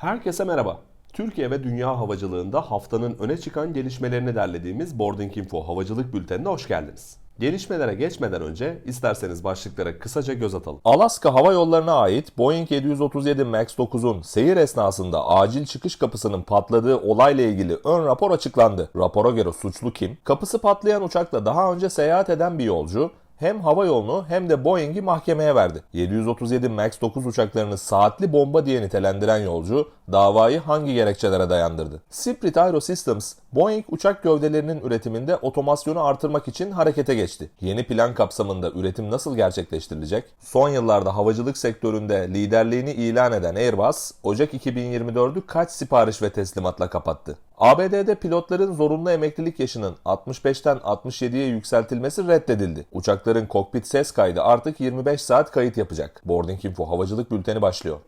Herkese merhaba. Türkiye ve dünya havacılığında haftanın öne çıkan gelişmelerini derlediğimiz Boarding Info Havacılık Bülteni'ne hoş geldiniz. Gelişmelere geçmeden önce isterseniz başlıklara kısaca göz atalım. Alaska Hava Yolları'na ait Boeing 737 MAX 9'un seyir esnasında acil çıkış kapısının patladığı olayla ilgili ön rapor açıklandı. Rapora göre suçlu kim? Kapısı patlayan uçakla daha önce seyahat eden bir yolcu hem hava yolunu hem de Boeing'i mahkemeye verdi. 737 MAX 9 uçaklarını saatli bomba diye nitelendiren yolcu davayı hangi gerekçelere dayandırdı? Spirit Aerosystems, Boeing uçak gövdelerinin üretiminde otomasyonu artırmak için harekete geçti. Yeni plan kapsamında üretim nasıl gerçekleştirilecek? Son yıllarda havacılık sektöründe liderliğini ilan eden Airbus, Ocak 2024'ü kaç sipariş ve teslimatla kapattı? ABD'de pilotların zorunlu emeklilik yaşının 65'ten 67'ye yükseltilmesi reddedildi. Uçakların kokpit ses kaydı artık 25 saat kayıt yapacak. Boarding Info havacılık bülteni başlıyor.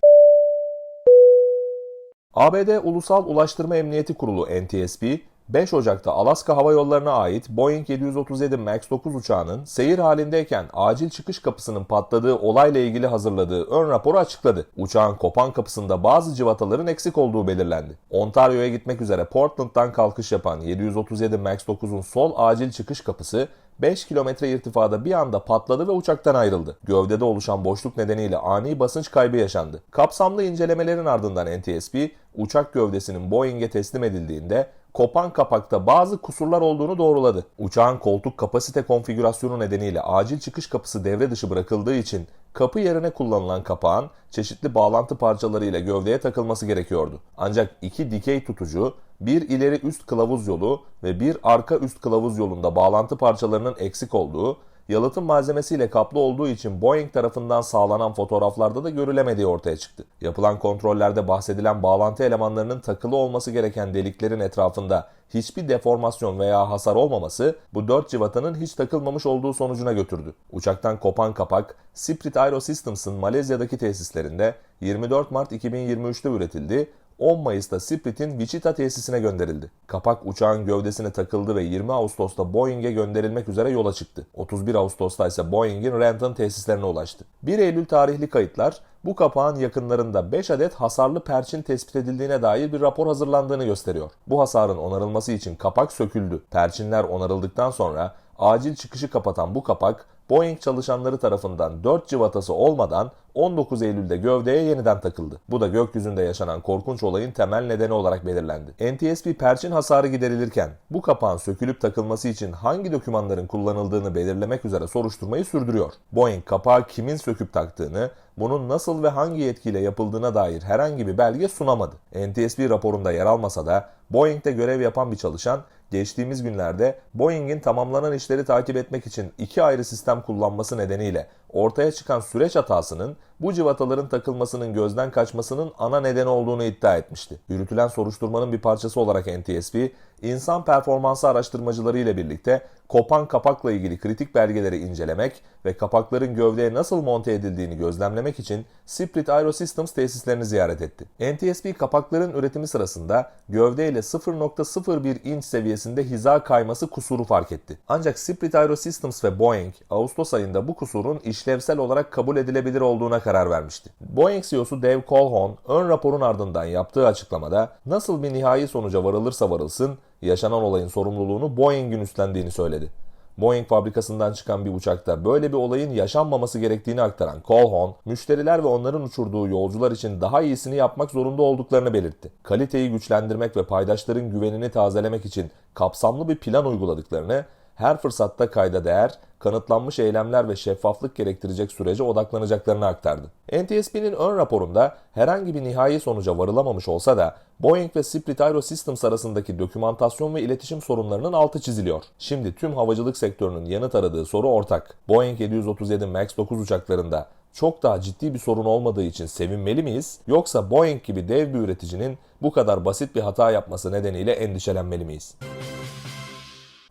ABD Ulusal Ulaştırma Emniyeti Kurulu NTSB, 5 Ocak'ta Alaska Hava Yolları'na ait Boeing 737 MAX 9 uçağının seyir halindeyken acil çıkış kapısının patladığı olayla ilgili hazırladığı ön raporu açıkladı. Uçağın kopan kapısında bazı civataların eksik olduğu belirlendi. Ontario'ya gitmek üzere Portland'dan kalkış yapan 737 MAX 9'un sol acil çıkış kapısı 5 kilometre irtifada bir anda patladı ve uçaktan ayrıldı. Gövdede oluşan boşluk nedeniyle ani basınç kaybı yaşandı. Kapsamlı incelemelerin ardından NTSB, uçak gövdesinin Boeing'e teslim edildiğinde kopan kapakta bazı kusurlar olduğunu doğruladı. Uçağın koltuk kapasite konfigürasyonu nedeniyle acil çıkış kapısı devre dışı bırakıldığı için kapı yerine kullanılan kapağın çeşitli bağlantı parçalarıyla gövdeye takılması gerekiyordu. Ancak iki dikey tutucu, bir ileri üst kılavuz yolu ve bir arka üst kılavuz yolunda bağlantı parçalarının eksik olduğu, yalıtım malzemesiyle kaplı olduğu için Boeing tarafından sağlanan fotoğraflarda da görülemediği ortaya çıktı. Yapılan kontrollerde bahsedilen bağlantı elemanlarının takılı olması gereken deliklerin etrafında hiçbir deformasyon veya hasar olmaması bu dört civatanın hiç takılmamış olduğu sonucuna götürdü. Uçaktan kopan kapak Spirit Aerosystems'ın Malezya'daki tesislerinde 24 Mart 2023'te üretildi 10 Mayıs'ta Spirit'in Wichita tesisine gönderildi. Kapak uçağın gövdesine takıldı ve 20 Ağustos'ta Boeing'e gönderilmek üzere yola çıktı. 31 Ağustos'ta ise Boeing'in Renton tesislerine ulaştı. 1 Eylül tarihli kayıtlar bu kapağın yakınlarında 5 adet hasarlı perçin tespit edildiğine dair bir rapor hazırlandığını gösteriyor. Bu hasarın onarılması için kapak söküldü. Perçinler onarıldıktan sonra acil çıkışı kapatan bu kapak Boeing çalışanları tarafından 4 civatası olmadan 19 Eylül'de gövdeye yeniden takıldı. Bu da gökyüzünde yaşanan korkunç olayın temel nedeni olarak belirlendi. NTSB perçin hasarı giderilirken bu kapağın sökülüp takılması için hangi dokümanların kullanıldığını belirlemek üzere soruşturmayı sürdürüyor. Boeing kapağı kimin söküp taktığını, bunun nasıl ve hangi yetkiyle yapıldığına dair herhangi bir belge sunamadı. NTSB raporunda yer almasa da Boeing'de görev yapan bir çalışan geçtiğimiz günlerde Boeing'in tamamlanan işleri takip etmek için iki ayrı sistem kullanması nedeniyle ortaya çıkan süreç hatasının bu civataların takılmasının gözden kaçmasının ana nedeni olduğunu iddia etmişti. Yürütülen soruşturmanın bir parçası olarak NTSB, insan performansı araştırmacıları ile birlikte kopan kapakla ilgili kritik belgeleri incelemek ve kapakların gövdeye nasıl monte edildiğini gözlemlemek için Spirit Aerosystems tesislerini ziyaret etti. NTSB kapakların üretimi sırasında gövde ile 0.01 inç seviyesinde hiza kayması kusuru fark etti. Ancak Spirit Aerosystems ve Boeing Ağustos ayında bu kusurun işlevsel olarak kabul edilebilir olduğuna karar vermişti. Boeing CEO'su Dave Calhoun ön raporun ardından yaptığı açıklamada nasıl bir nihai sonuca varılırsa varılsın yaşanan olayın sorumluluğunu Boeing'in üstlendiğini söyledi. Boeing fabrikasından çıkan bir uçakta böyle bir olayın yaşanmaması gerektiğini aktaran Calhoun, müşteriler ve onların uçurduğu yolcular için daha iyisini yapmak zorunda olduklarını belirtti. Kaliteyi güçlendirmek ve paydaşların güvenini tazelemek için kapsamlı bir plan uyguladıklarını, her fırsatta kayda değer, kanıtlanmış eylemler ve şeffaflık gerektirecek sürece odaklanacaklarını aktardı. NTSB'nin ön raporunda herhangi bir nihai sonuca varılamamış olsa da Boeing ve Spirit Aerosystems arasındaki dokümantasyon ve iletişim sorunlarının altı çiziliyor. Şimdi tüm havacılık sektörünün yanıt aradığı soru ortak. Boeing 737 MAX 9 uçaklarında çok daha ciddi bir sorun olmadığı için sevinmeli miyiz? Yoksa Boeing gibi dev bir üreticinin bu kadar basit bir hata yapması nedeniyle endişelenmeli miyiz?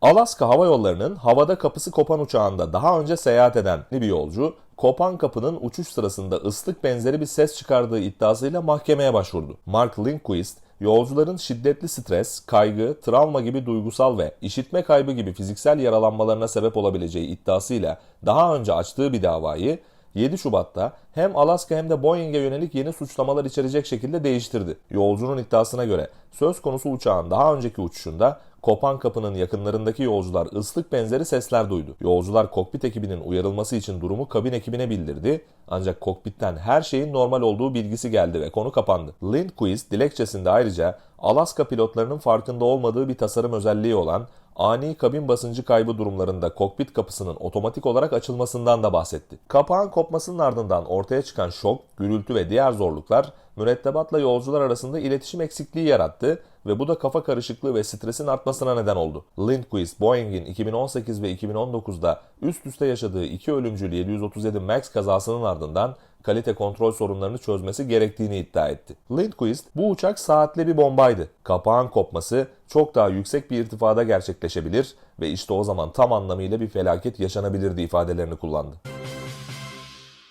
Alaska Hava Yolları'nın havada kapısı kopan uçağında daha önce seyahat eden bir yolcu, kopan kapının uçuş sırasında ıslık benzeri bir ses çıkardığı iddiasıyla mahkemeye başvurdu. Mark Lindquist, yolcuların şiddetli stres, kaygı, travma gibi duygusal ve işitme kaybı gibi fiziksel yaralanmalarına sebep olabileceği iddiasıyla daha önce açtığı bir davayı 7 Şubat'ta hem Alaska hem de Boeing'e yönelik yeni suçlamalar içerecek şekilde değiştirdi. Yolcunun iddiasına göre söz konusu uçağın daha önceki uçuşunda kopan kapının yakınlarındaki yolcular ıslık benzeri sesler duydu. Yolcular kokpit ekibinin uyarılması için durumu kabin ekibine bildirdi. Ancak kokpitten her şeyin normal olduğu bilgisi geldi ve konu kapandı. Lindquist dilekçesinde ayrıca Alaska pilotlarının farkında olmadığı bir tasarım özelliği olan ani kabin basıncı kaybı durumlarında kokpit kapısının otomatik olarak açılmasından da bahsetti. Kapağın kopmasının ardından ortaya çıkan şok, gürültü ve diğer zorluklar mürettebatla yolcular arasında iletişim eksikliği yarattı ve bu da kafa karışıklığı ve stresin artmasına neden oldu. Lindquist, Boeing'in 2018 ve 2019'da üst üste yaşadığı iki ölümcül 737 MAX kazasının ardından kalite kontrol sorunlarını çözmesi gerektiğini iddia etti. Lindquist, bu uçak saatli bir bombaydı. Kapağın kopması çok daha yüksek bir irtifada gerçekleşebilir ve işte o zaman tam anlamıyla bir felaket yaşanabilirdi ifadelerini kullandı.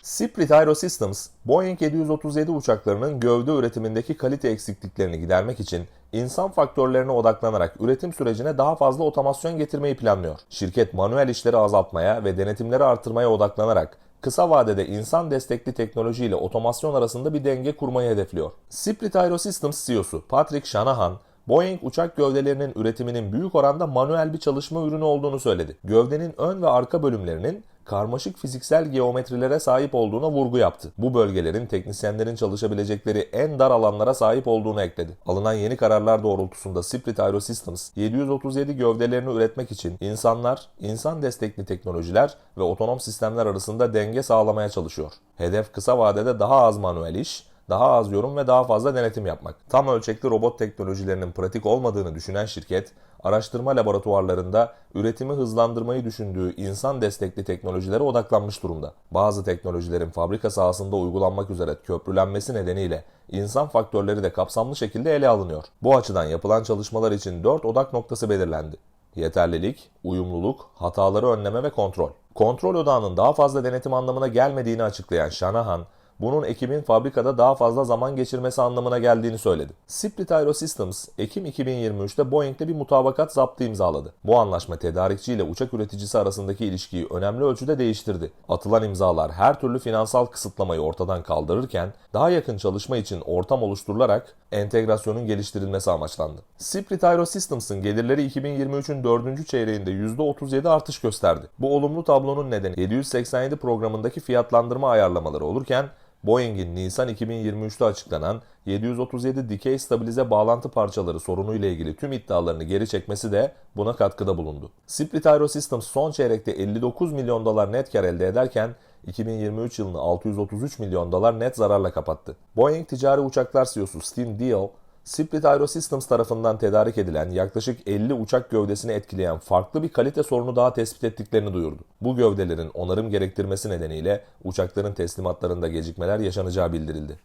Spirit Aerosystems, Boeing 737 uçaklarının gövde üretimindeki kalite eksikliklerini gidermek için insan faktörlerine odaklanarak üretim sürecine daha fazla otomasyon getirmeyi planlıyor. Şirket manuel işleri azaltmaya ve denetimleri artırmaya odaklanarak kısa vadede insan destekli teknoloji ile otomasyon arasında bir denge kurmayı hedefliyor. Spirit Aerosystems CEO'su Patrick Shanahan, Boeing uçak gövdelerinin üretiminin büyük oranda manuel bir çalışma ürünü olduğunu söyledi. Gövdenin ön ve arka bölümlerinin karmaşık fiziksel geometrilere sahip olduğuna vurgu yaptı. Bu bölgelerin teknisyenlerin çalışabilecekleri en dar alanlara sahip olduğunu ekledi. Alınan yeni kararlar doğrultusunda Spirit Aerosystems 737 gövdelerini üretmek için insanlar, insan destekli teknolojiler ve otonom sistemler arasında denge sağlamaya çalışıyor. Hedef kısa vadede daha az manuel iş, daha az yorum ve daha fazla denetim yapmak. Tam ölçekli robot teknolojilerinin pratik olmadığını düşünen şirket, araştırma laboratuvarlarında üretimi hızlandırmayı düşündüğü insan destekli teknolojilere odaklanmış durumda. Bazı teknolojilerin fabrika sahasında uygulanmak üzere köprülenmesi nedeniyle insan faktörleri de kapsamlı şekilde ele alınıyor. Bu açıdan yapılan çalışmalar için 4 odak noktası belirlendi. Yeterlilik, uyumluluk, hataları önleme ve kontrol. Kontrol odağının daha fazla denetim anlamına gelmediğini açıklayan Shanahan, bunun ekibin fabrikada daha fazla zaman geçirmesi anlamına geldiğini söyledi. Spirit Aerosystems, Ekim 2023'te Boeing'le bir mutabakat zaptı imzaladı. Bu anlaşma tedarikçi ile uçak üreticisi arasındaki ilişkiyi önemli ölçüde değiştirdi. Atılan imzalar her türlü finansal kısıtlamayı ortadan kaldırırken daha yakın çalışma için ortam oluşturularak entegrasyonun geliştirilmesi amaçlandı. Spirit Aerosystems'ın gelirleri 2023'ün 4. çeyreğinde %37 artış gösterdi. Bu olumlu tablonun nedeni 787 programındaki fiyatlandırma ayarlamaları olurken Boeing'in Nisan 2023'te açıklanan 737 dikey stabilize bağlantı parçaları sorunu ile ilgili tüm iddialarını geri çekmesi de buna katkıda bulundu. Spirit Aerosystems son çeyrekte 59 milyon dolar net kar elde ederken 2023 yılını 633 milyon dolar net zararla kapattı. Boeing ticari uçaklar CEO'su Steve Deal, Spirit Aerosystems tarafından tedarik edilen yaklaşık 50 uçak gövdesini etkileyen farklı bir kalite sorunu daha tespit ettiklerini duyurdu. Bu gövdelerin onarım gerektirmesi nedeniyle uçakların teslimatlarında gecikmeler yaşanacağı bildirildi.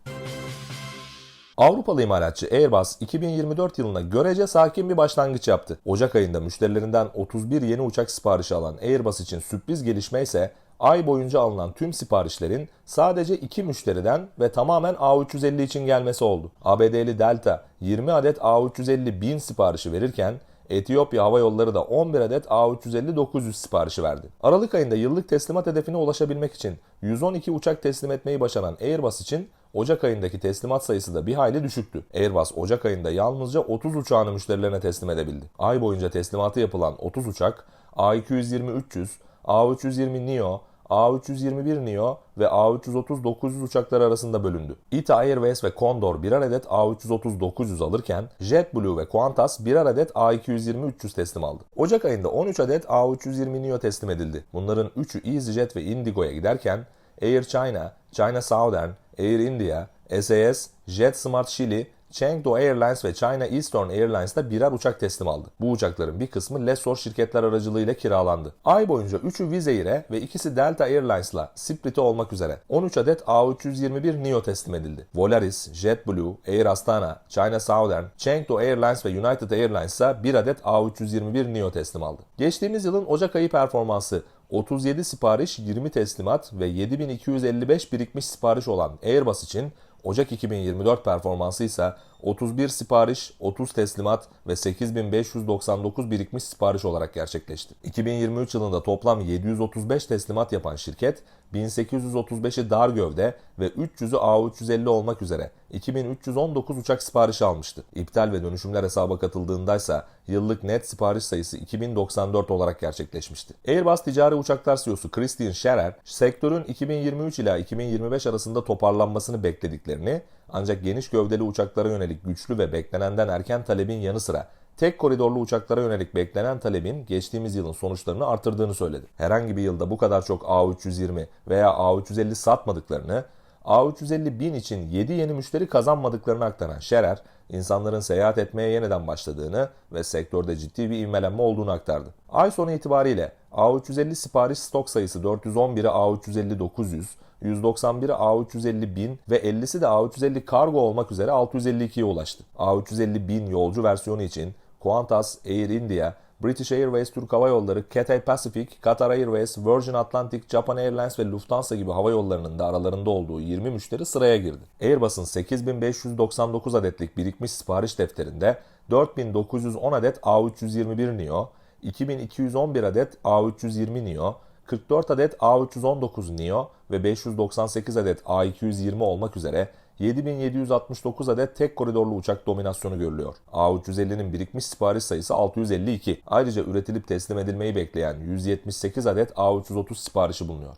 Avrupalı imalatçı Airbus 2024 yılına görece sakin bir başlangıç yaptı. Ocak ayında müşterilerinden 31 yeni uçak siparişi alan Airbus için sürpriz gelişme ise ay boyunca alınan tüm siparişlerin sadece 2 müşteriden ve tamamen A350 için gelmesi oldu. ABD'li Delta 20 adet A350 bin siparişi verirken Etiyopya Hava Yolları da 11 adet A350-900 siparişi verdi. Aralık ayında yıllık teslimat hedefine ulaşabilmek için 112 uçak teslim etmeyi başaran Airbus için Ocak ayındaki teslimat sayısı da bir hayli düşüktü. Airbus Ocak ayında yalnızca 30 uçağını müşterilerine teslim edebildi. Ay boyunca teslimatı yapılan 30 uçak A220-300, A320 Neo, A321 Neo ve A330-900 uçakları arasında bölündü. ITA Airways ve Condor birer adet A330-900 alırken JetBlue ve Qantas birer adet A220-300 teslim aldı. Ocak ayında 13 adet A320 Neo teslim edildi. Bunların 3'ü EasyJet ve Indigo'ya giderken Air China, China Southern, Air India, SAS, JetSmart Chile, Chengdu Airlines ve China Eastern Airlines da birer uçak teslim aldı. Bu uçakların bir kısmı lessor şirketler aracılığıyla kiralandı. Ay boyunca 3'ü Wizz Air'e ve ikisi Delta Airlines'la Spirit'e olmak üzere 13 adet A321 Neo teslim edildi. Volaris, JetBlue, Air Astana, China Southern, Chengdu Airlines ve United Airlines ise bir adet A321 Neo teslim aldı. Geçtiğimiz yılın Ocak ayı performansı 37 sipariş, 20 teslimat ve 7255 birikmiş sipariş olan Airbus için Ocak 2024 performansı ise 31 sipariş, 30 teslimat ve 8599 birikmiş sipariş olarak gerçekleşti. 2023 yılında toplam 735 teslimat yapan şirket, 1835'i dar gövde ve 300'ü A350 olmak üzere 2319 uçak siparişi almıştı. İptal ve dönüşümler hesaba katıldığındaysa yıllık net sipariş sayısı 2094 olarak gerçekleşmişti. Airbus ticari uçaklar CEO'su Christian Scherer, sektörün 2023 ila 2025 arasında toparlanmasını beklediklerini ancak geniş gövdeli uçaklara yönelik güçlü ve beklenenden erken talebin yanı sıra tek koridorlu uçaklara yönelik beklenen talebin geçtiğimiz yılın sonuçlarını artırdığını söyledi. Herhangi bir yılda bu kadar çok A320 veya A350 satmadıklarını, A350 bin için 7 yeni müşteri kazanmadıklarını aktaran Scherer, insanların seyahat etmeye yeniden başladığını ve sektörde ciddi bir ivmelenme olduğunu aktardı. Ay sonu itibariyle A350 sipariş stok sayısı 411'i A350 900, 191'i A350 1000 ve 50'si de A350 kargo olmak üzere 652'ye ulaştı. A350 1000 yolcu versiyonu için Qantas, Air India, British Airways Türk Hava Yolları, Cathay Pacific, Qatar Airways, Virgin Atlantic, Japan Airlines ve Lufthansa gibi hava yollarının da aralarında olduğu 20 müşteri sıraya girdi. Airbus'un 8599 adetlik birikmiş sipariş defterinde 4910 adet A321 Neo, 2211 adet A320 Neo, 44 adet A319 Neo ve 598 adet A220 olmak üzere 7769 adet tek koridorlu uçak dominasyonu görülüyor. A350'nin birikmiş sipariş sayısı 652. Ayrıca üretilip teslim edilmeyi bekleyen 178 adet A330 siparişi bulunuyor.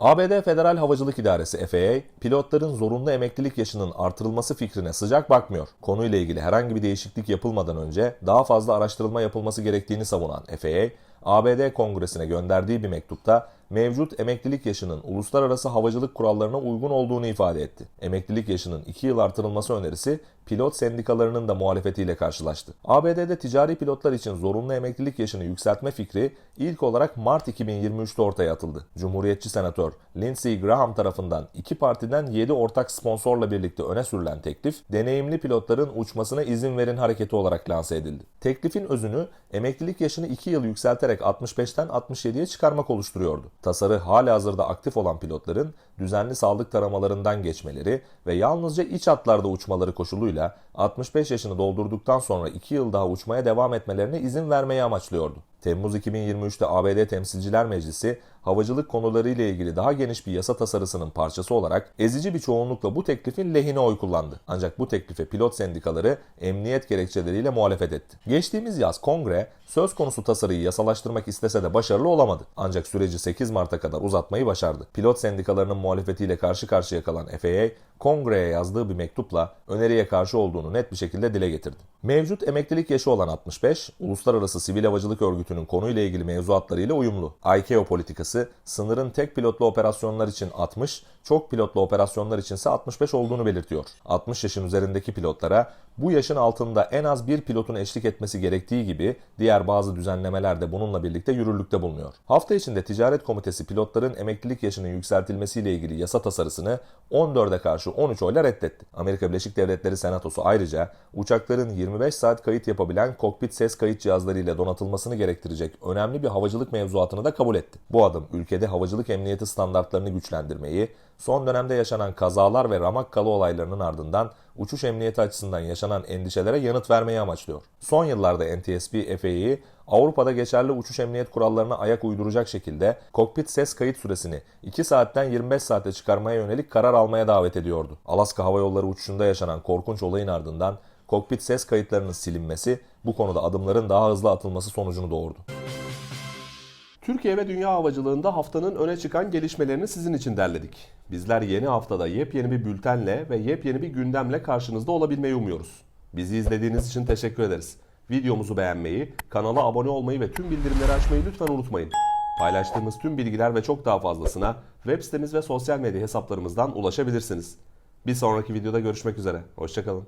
ABD Federal Havacılık İdaresi FAA, pilotların zorunlu emeklilik yaşının artırılması fikrine sıcak bakmıyor. Konuyla ilgili herhangi bir değişiklik yapılmadan önce daha fazla araştırılma yapılması gerektiğini savunan FAA, ABD Kongresi'ne gönderdiği bir mektupta mevcut emeklilik yaşının uluslararası havacılık kurallarına uygun olduğunu ifade etti. Emeklilik yaşının 2 yıl artırılması önerisi pilot sendikalarının da muhalefetiyle karşılaştı. ABD'de ticari pilotlar için zorunlu emeklilik yaşını yükseltme fikri ilk olarak Mart 2023'te ortaya atıldı. Cumhuriyetçi senatör Lindsey Graham tarafından iki partiden 7 ortak sponsorla birlikte öne sürülen teklif, deneyimli pilotların uçmasına izin verin hareketi olarak lanse edildi. Teklifin özünü emeklilik yaşını 2 yıl yükselterek 65'ten 67'ye çıkarmak oluşturuyordu. Tasarı hala hazırda aktif olan pilotların düzenli sağlık taramalarından geçmeleri ve yalnızca iç hatlarda uçmaları koşuluyla 65 yaşını doldurduktan sonra 2 yıl daha uçmaya devam etmelerine izin vermeyi amaçlıyordu. Temmuz 2023'te ABD Temsilciler Meclisi havacılık konuları ile ilgili daha geniş bir yasa tasarısının parçası olarak ezici bir çoğunlukla bu teklifin lehine oy kullandı. Ancak bu teklife pilot sendikaları emniyet gerekçeleriyle muhalefet etti. Geçtiğimiz yaz kongre söz konusu tasarıyı yasalaştırmak istese de başarılı olamadı. Ancak süreci 8 Mart'a kadar uzatmayı başardı. Pilot sendikalarının muhalefetiyle karşı karşıya kalan FAA, kongreye yazdığı bir mektupla öneriye karşı olduğunu net bir şekilde dile getirdi. Mevcut emeklilik yaşı olan 65, Uluslararası Sivil Havacılık Örgütü'nün konuyla ilgili mevzuatlarıyla uyumlu. ICAO politikası sınırın tek pilotlu operasyonlar için 60, çok pilotlu operasyonlar içinse 65 olduğunu belirtiyor. 60 yaşın üzerindeki pilotlara bu yaşın altında en az bir pilotun eşlik etmesi gerektiği gibi diğer bazı düzenlemeler de bununla birlikte yürürlükte bulunuyor. Hafta içinde Ticaret Komitesi pilotların emeklilik yaşının yükseltilmesiyle ilgili yasa tasarısını 14'e karşı 13 oyla reddetti. Amerika Birleşik Devletleri Senatosu ayrıca uçakların 25 saat kayıt yapabilen kokpit ses kayıt cihazları ile donatılmasını gerektirecek önemli bir havacılık mevzuatını da kabul etti. Bu adım ülkede havacılık emniyeti standartlarını güçlendirmeyi, son dönemde yaşanan kazalar ve ramak kalı olaylarının ardından uçuş emniyeti açısından yaşanan endişelere yanıt vermeyi amaçlıyor. Son yıllarda NTSB FAA'yı Avrupa'da geçerli uçuş emniyet kurallarına ayak uyduracak şekilde kokpit ses kayıt süresini 2 saatten 25 saate çıkarmaya yönelik karar almaya davet ediyordu. Alaska Hava Yolları uçuşunda yaşanan korkunç olayın ardından kokpit ses kayıtlarının silinmesi bu konuda adımların daha hızlı atılması sonucunu doğurdu. Türkiye ve dünya havacılığında haftanın öne çıkan gelişmelerini sizin için derledik. Bizler yeni haftada yepyeni bir bültenle ve yepyeni bir gündemle karşınızda olabilmeyi umuyoruz. Bizi izlediğiniz için teşekkür ederiz. Videomuzu beğenmeyi, kanala abone olmayı ve tüm bildirimleri açmayı lütfen unutmayın. Paylaştığımız tüm bilgiler ve çok daha fazlasına web sitemiz ve sosyal medya hesaplarımızdan ulaşabilirsiniz. Bir sonraki videoda görüşmek üzere. Hoşçakalın.